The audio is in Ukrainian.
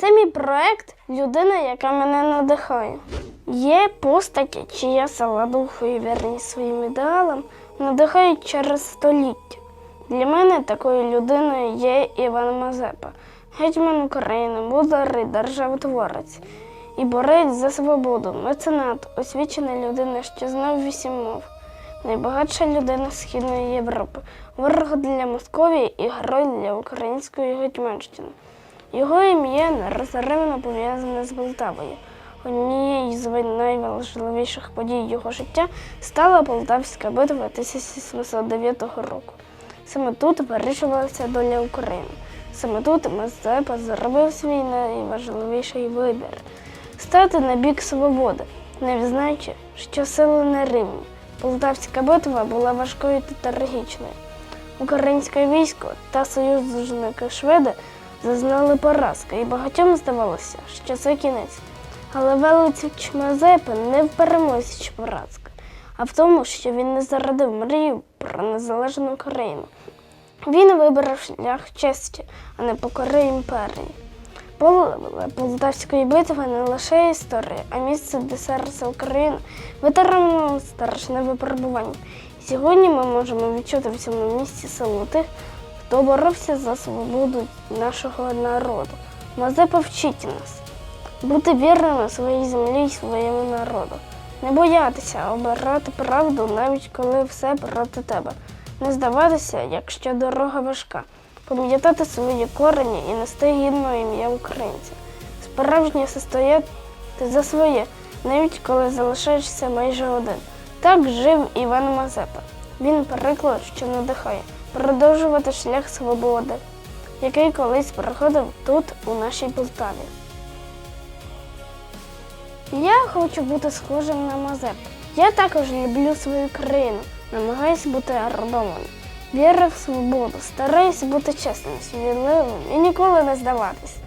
Це мій проект людина, яка мене надихає. Є постаті, чия духу і вірність своїм ідеалам надихають через століття. Для мене такою людиною є Іван Мазепа, гетьман України, мудрий державотворець і борець за свободу, меценат, освічена людина, що знав вісім мов, найбагатша людина Східної Європи, ворог для Московії і герой для української Гетьманщини. Його ім'я нерозривно пов'язане з Полтавою. Однією з найважливіших подій його життя стала Полтавська битва 1709 року. Саме тут вирішувалася доля України. Саме тут Мазепа зробив свій найважливіший вибір стати на бік свободи, не знаючи, що сили не рівні. Полтавська битва була важкою та трагічною. Українське військо та союзники шведи зазнали поразки, і багатьом здавалося, що це кінець. Але велич Мазепи не в перемозі чи поразки, а в тому, що він не зарадив мрію про незалежну Україну. Він вибрав шлях честі, а не покори імперії. Поле Полтавської битви не лише історія, а місце, де серце України витримало страшне випробування. Сьогодні ми можемо відчути в цьому місці силу тих, хто боровся за свободу нашого народу. Мазепа вчить нас бути вірними своїй землі і своєму народу, не боятися обирати правду, навіть коли все проти тебе, не здаватися, якщо дорога важка, пам'ятати свої корені і нести гідно ім'я українця, справжнє стояти за своє, навіть коли залишаєшся майже один. Так жив Іван Мазепа. Він приклад, що надихає продовжувати шлях свободи, який колись проходив тут, у нашій Полтаві. Я хочу бути схожим на Мазеп. Я також люблю свою країну, намагаюсь бути родомом. Вірю в свободу, стараюсь бути чесним, сміливим і ніколи не здаватись.